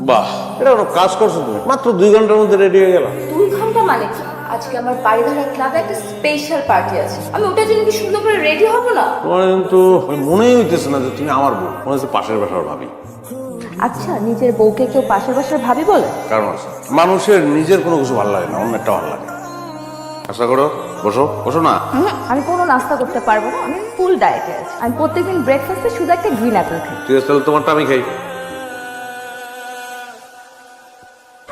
বাহ। এটা কোনো কাজ করছ তুমি? মাত্র দুই ঘণ্টার মধ্যে রেডি হয়ে গেলাম। দুই ঘণ্টা মানে? কি আজকে আমার বাড়িধারা ক্লাবে একটা স্পেশাল পার্টি আছে। আমি ওটার জন্য কি সুন্দর করে রেডি হব না? তোমার কিন্তু মনেই হইতেছে না যে তুমি আমার বউ। মনে হচ্ছে পাশের বাসার ভাবি। আচ্ছা নিজের বউকে কেউ পাশের বাসার ভাবি বলে? কারণ আছে। মানুষের নিজের কোনো কিছু ভালো লাগে না অন্যটা ভালো লাগে। আশা করো বসো বসো না। আমি কোনো নাস্তা করতে পারব না। আমি ফুল ডায়েটে আছি। আমি প্রত্যেকদিন ব্রেকফাস্টে শুধু একটা গ্রিন অ্যাপেল খাই। ঠিক আছে তাহলে তোমারটা আমি খাই।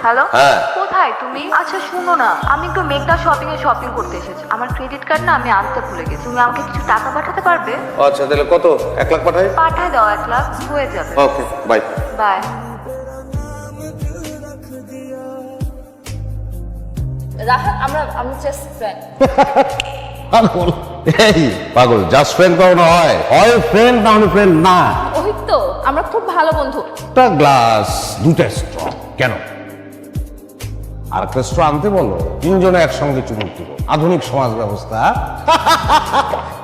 হ্যালো হ্যাঁ। কোথায় তুমি? আচ্ছা শুনো না। আমি একটু মেঘনা শপিং এ শপিং করতে এসেছি। আমার ক্রেডিট কার্ড না আমি আনতে ভুলে গেছি। তুমি আমাকে কিছু টাকা পাঠাতে পারবে? আচ্ছা তাহলে কত? এক লাখ পাঠাই? পাঠায় দাও এক লাখ। হয়ে যাবে। ওকে বাই বাই রাহাত আমরা আমি জাস্ট ফ্রেন্ড পাগল এই পাগল জাস্ট ফ্রেন্ড কখনো হয়। হয় ফ্রেন্ড না হলে ফ্রেন্ড না। ওই তো আমরা খুব ভালো বন্ধু। একটা গ্লাস দুটা স্ট্র কেন? আর ক্রেস্ট আনতে বলো তিনজনে একসঙ্গে চুমুক দিব। আধুনিক সমাজ ব্যবস্থা।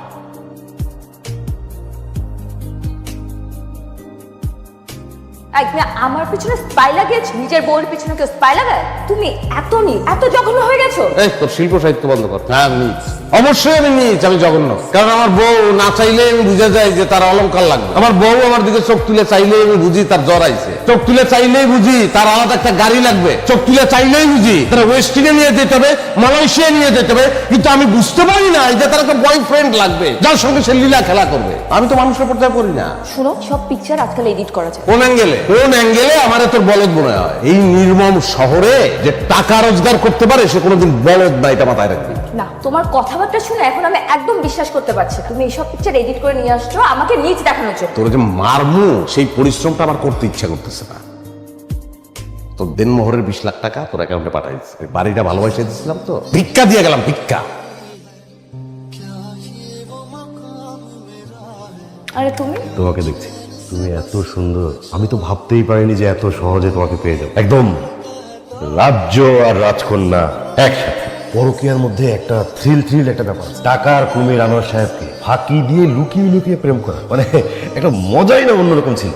আমার পিছনে স্পাই লাগিয়েছ? নিজের বউয়ের পিছনে কেউ স্পাই লাগায়? তুমি এত নি এত জঘন্য হয়ে গেছো? এই তোর শিল্প সাহিত্য বন্ধ কর। হ্যাঁ নিচ অবশ্যই আমি নিচ আমি জঘন্য। কারণ আমার বউ না চাইলে আমি বুঝে যাই যে তার অলংকার লাগবে। আমার বউ আমার দিকে চোখ তুলে চাইলেই আমি বুঝি তার জ্বর আইছে। চোখ তুলে চাইলেই বুঝি তার আলাদা একটা গাড়ি লাগবে। চোখ তুলে চাইলেই বুঝি তার ওয়েস্টিনে নিয়ে যেতে হবে মালয়েশিয়া নিয়ে যেতে হবে। কিন্তু আমি বুঝতে পারি না যে তার একটা বয়ফ্রেন্ড লাগবে যার সঙ্গে সে লীলা খেলা করবে। আমি তো মানুষের পর্যায়ে পড়ি না। শুনো সব পিকচার আজকাল এডিট করা যায়। কোন অ্যাঙ্গেলে কোন অ্যাঙ্গেলে আমার তোর বলদ মনে হয়? এই নির্মম শহরে যে টাকা রোজগার করতে পারে সে কোনোদিন বলদ না এটা মাথায় রাখবি। না তোমার কথাবার্তা শুনে এখন আমি একদম বিশ্বাস করতে পারছি তুমি এইসব পিকচার এডিট করে নিয়ে আসছো আমাকে নিজ দেখানোর জন্য। তোর যে মারমু সেই পরিশ্রমটা আমার করতে ইচ্ছা করতেছে না। তোর দেনমোহরের বিশ লাখ টাকা তোর অ্যাকাউন্টে পাঠাই দিচ্ছে বাড়িটা ভালোবাসে দিচ্ছিলাম তো। ভিক্ষা দিয়ে গেলাম ভিক্ষা। আরে তুমি? তোমাকে দেখছি। তুমি এত সুন্দর। আমি তো ভাবতেই পারিনি যে এত সহজে তোমাকে পেয়ে যাব। একদম। রাজ্য আর রাজকন্যা একসাথে। পরকিয়ার মধ্যে একটা থ্রিল থ্রিল একটা ব্যাপার টাকার কুমির আনোয়ার সাহেবকে ফাঁকি দিয়ে লুকিয়ে লুকিয়ে প্রেম করা। মানে একটা মজাই না অন্যরকম ছিল।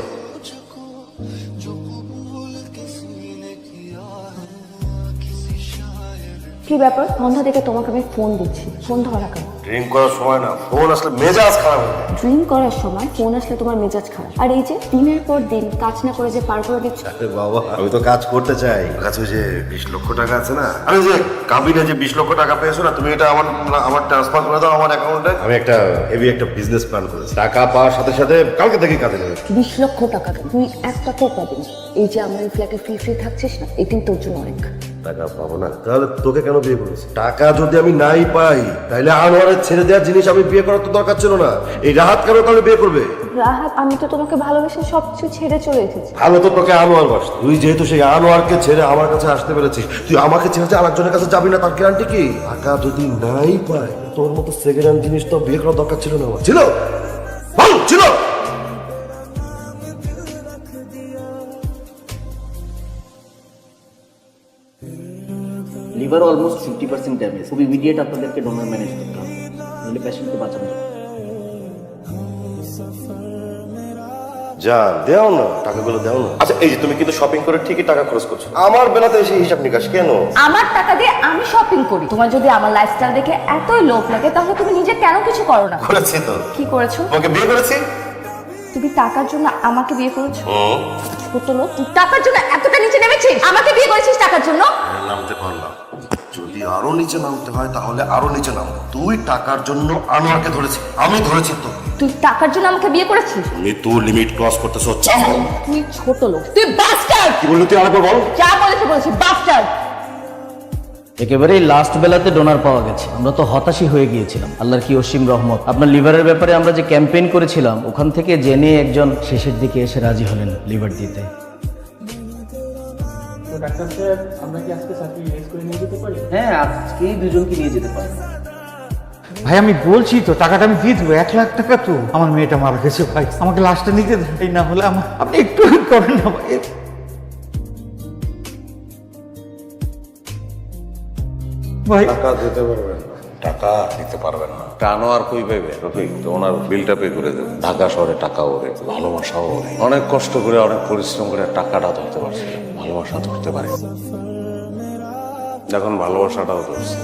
কি ব্যাপার? সন্ধ্যা থেকে তোমাকে আমি ফোন দিচ্ছি। ফোন ধরা কেন? ড্রিঙ্ক করার সময় না ফোন আসলে মেজাজ খারাপ হয়ে যায়। ড্রিঙ্ক করার সময় ফোন আসলে তোমার মেজাজ খারাপ। আর এই যে দিনের পর দিন কাজ না করে যে পার করে দিচ্ছ। আরে বাবা আমি তো কাজ করতে চাই। কাছে যে বিশ লক্ষ টাকা আছে না আমি যে কাবিনে যে বিশ লক্ষ টাকা পেয়েছ না তুমি এটা আমার আমার ট্রান্সফার করে দাও আমার অ্যাকাউন্টে আমি একটা হেভি একটা বিজনেস প্ল্যান করেছি। টাকা পাওয়ার সাথে সাথে কালকে থেকে কাজে নেবে। বিশ লক্ষ টাকা তুই এক টাকাও পাবি না। এই যে আমার ফ্ল্যাটে ফ্রি ফ্রি থাকছিস না এই কিন্তু তোর জন্য অনেক। টাকা পাবো না। তাহলে তোকে কেন বিয়ে করেছি? টাকা যদি আমি নাই পাই তাহলে আনোয়ারের ছেড়ে দেওয়ার জিনিস আমি বিয়ে করার তো দরকার ছিল না। এই রাহাত কেন তাহলে বিয়ে করবে? রাহাত আমি তো তোমাকে ভালোবেসে সব কিছু ছেড়ে চলে এসেছি। ভালো তো তোকে আনোয়ার বাস। তুই যেহেতু সেই আনোয়ারকে ছেড়ে আমার কাছে আসতে পেরেছিস তুই আমাকে ছেড়ে যে আরেকজনের কাছে যাবি না তার গ্যারান্টি কি? টাকা যদি নাই পাই তোর মতো সেকেন্ড হ্যান্ড জিনিস তো বিয়ে করার দরকার ছিল না আমার। ছিল? বল ছিল? Liver almost fifty percent damage খুব ইমিডিয়েট আপনাদেরকে ডোনার ম্যানেজ করতে হবে। নাহলে পেশেন্টকে বাঁচানো না। যান দেও না টাকাগুলো দেও না। আচ্ছা এই যে তুমি কিন্তু শপিং করে ঠিকই টাকা খরচ করছ। আমার বেলাতে এসে হিসাব নিকাশ কেন? আমার টাকা দিয়ে আমি শপিং করি। তোমার যদি আমার লাইফস্টাইল দেখে এতই লোভ লাগে তাহলে তুমি নিজে কেন কিছু করো না? করেছি তো। কি করেছ? তোমাকে বিয়ে করেছি? তুমি টাকার জন্য আমাকে বিয়ে করেছ? ছোট লোক তুই টাকার জন্য এতটা নিচে নেমেছিস? আমাকে বিয়ে করেছিস টাকার জন্য? নামতে পারলাম। যদি আরও নিচে নামতে হয় তাহলে আরও নিচে নাম। তুই টাকার জন্য আনোয়ারকে ধরেছি। আমি ধরেছি তো তুই টাকার জন্য আমাকে বিয়ে করেছিস? তুমি তোর লিমিট ক্রস করতেছো চাও তুই ছোট লোক। তুই বাস্টার্ড কি বললি তুই আরেকবার বল। যা বলেছে বলেছি বাস্টার্ড একেবারেই লাস্ট বেলাতে ডোনার পাওয়া গেছে। আমরা তো হতাশই হয়ে গিয়েছিলাম। আল্লাহর কি অসীম রহমত। আপনার লিভারের ব্যাপারে আমরা যে ক্যাম্পেইন করেছিলাম ওখান থেকে জেনে একজন শেষের দিকে এসে রাজি হলেন লিভার দিতে। তো ডাক্তার স্যার আমরা কি আজকে সাথে ইউজ করে নিয়ে যেতে পারি? হ্যাঁ আজকেই দুজনকে নিয়ে যেতে পারি। ভাই আমি বলছি তো টাকাটা আমি দিয়ে দেবো এক লাখ টাকা তো। আমার মেয়েটা মারা গেছে ভাই আমাকে লাস্টটা নিতে দেয় না হলে আমার আপনি একটু করেন না ভাই। ভাই টাকা দিতে পারবেন না। টাকা দিতে পারবেন না। টানো আর কই পাইবে? রফিক, তো ওনার বিলটা পে করে দেবে। ঢাকা শহরে টাকা ওরে ভালোবাসাও ওরে অনেক কষ্ট করে, অনেক পরিশ্রম করে টাকাটা ধরতে পারছে। ভালোবাসা ধরতে পারে। এখন ভালোবাসাটাও ধরছে।